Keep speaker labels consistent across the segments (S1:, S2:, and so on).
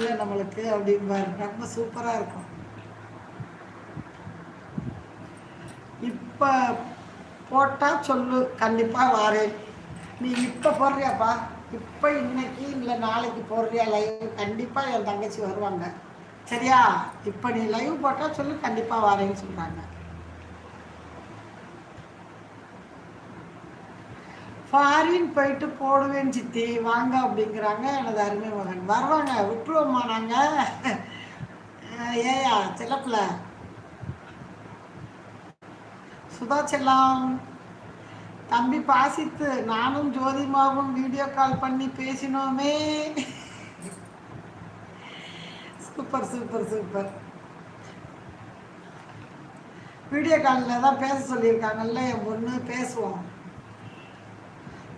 S1: இல்லை நம்மளுக்கு அப்படிம்பாரு. ரொம்ப சூப்பராக இருக்கும். இப்போ போட்டால் சொல்லு கண்டிப்பாக வாரேன். நீ இப்போ போடுறியாப்பா? இப்போ இன்னைக்கு இல்லை நாளைக்கு போடுறியா லைவ் கண்டிப்பாக என் தங்கச்சி வருவாங்க. சரியா? இப்போ நீ லைவ் போட்டால் சொல்லு கண்டிப்பாக வாரேன்னு சொல்கிறாங்க ஃபாரின் போயிட்டு போடுவேன் சித்தி. வாங்க அப்படிங்கிறாங்க. எனது அருமை மகன். வருவாங்க. விட்டுருவோம்மா நாங்கள் ஏயா செல்லப்பில். சுதா செல்லாம். தம்பி பாசித்து நானும் ஜோதிமாவும் வீடியோ கால் பண்ணி பேசினோமே. Super super super. வீடியோ காலில் தான் பேச சொல்லியிருக்காங்கல்ல என் பொண்ணு? பேசுவோம்.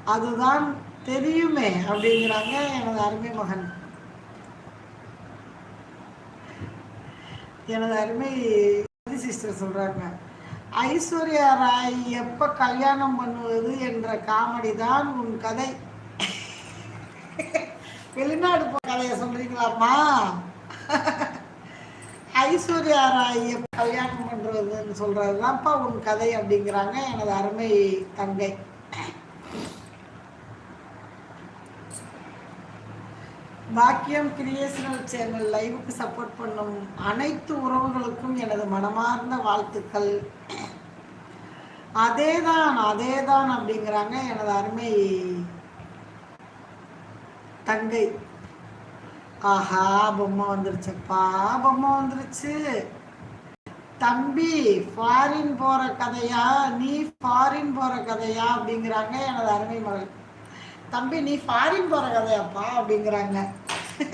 S1: அதுதான் தெரியுமே அப்படிங்கிறாங்க எனது அருமை மகன். எனது அருமை சிஸ்டர் சொல்றாங்க ஐஸ்வர்யா ராய் எப்ப கல்யாணம் பண்ணுவது என்ற காமெடி தான் உன் கதை. வெளிநாடு கதையை சொல்றீங்களாம்மா? ஐஸ்வர்யா ராய் எப்ப கல்யாணம் பண்றதுன்னு சொல்றதுதான்ப்பா உன் கதை அப்படிங்கிறாங்க எனது அருமை தங்கை. பாக்கியம் கிரியேஷனல் சேனல் லைவுக்கு சப்போர்ட் பண்ணும் அனைத்து உறவுகளுக்கும் எனது மனமார்ந்த வாழ்த்துக்கள். அதேதான் அதேதான் அப்படிங்கிறாங்க எனது அருமை தங்கை. ஆஹா பொம்மை வந்துருச்சுப்பா பொம்மை வந்துருச்சு. தம்பி ஃபாரின் போற கதையா? நீ ஃபாரின் போற கதையா? அப்படிங்கிறாங்க எனது அருமை மகள். தம்பி நீ ஃபாரின் போற கதையாப்பா? அப்படிங்கிறாங்க. 嗯。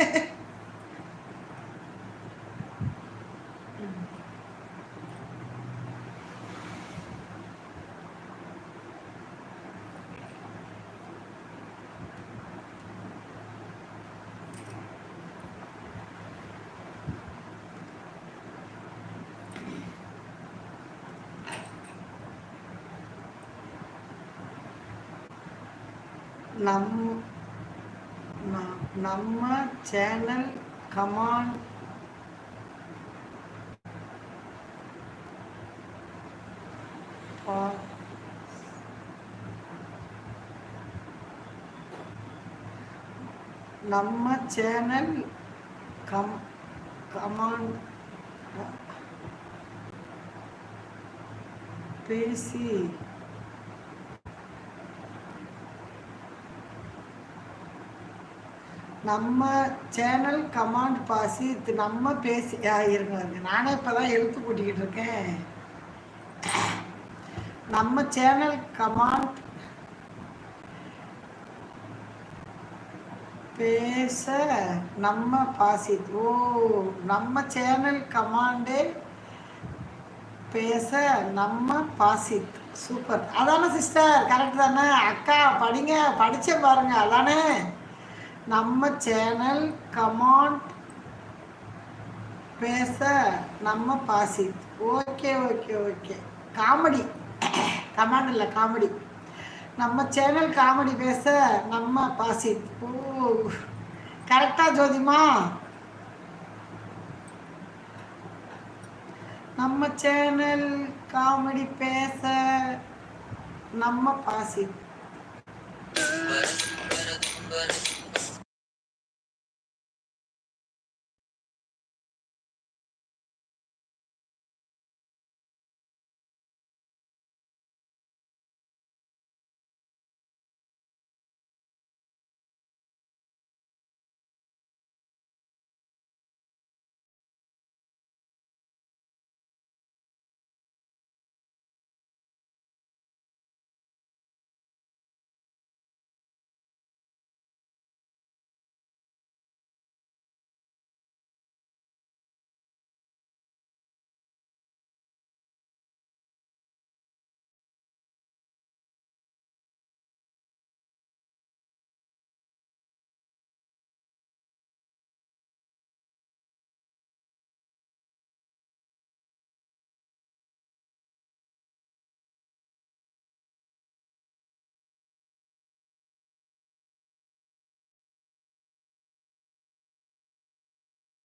S1: 南 நம்ம சேனல் கமான் நம்ம சேனல் கம் கமான் பேசி. நம்ம சேனல் கமாண்ட் பாசி நம்ம பேசி இருங்க நானே இப்போ தான் எழுத்து கூட்டிக்கிட்டு இருக்கேன். நம்ம சேனல் கமாண்ட் பேச நம்ம பாசி ஓ நம்ம சேனல் கமாண்டே பேச நம்ம பாசித் சூப்பர். அதானே சிஸ்டர் கரெக்ட் தானே? அக்கா படிங்க படிச்சே பாருங்க அதானே? நம்ம சேனல் கமாண்ட் பேச நம்ம பாசி okay okay okay comedy. Comment இல்லை காமெடி. நம்ம சேனல் காமெடி பேச நம்ம பாசி ஓ கரெக்டா ஜோதிமா? நம்ம சேனல் காமெடி பேச நம்ம பாசி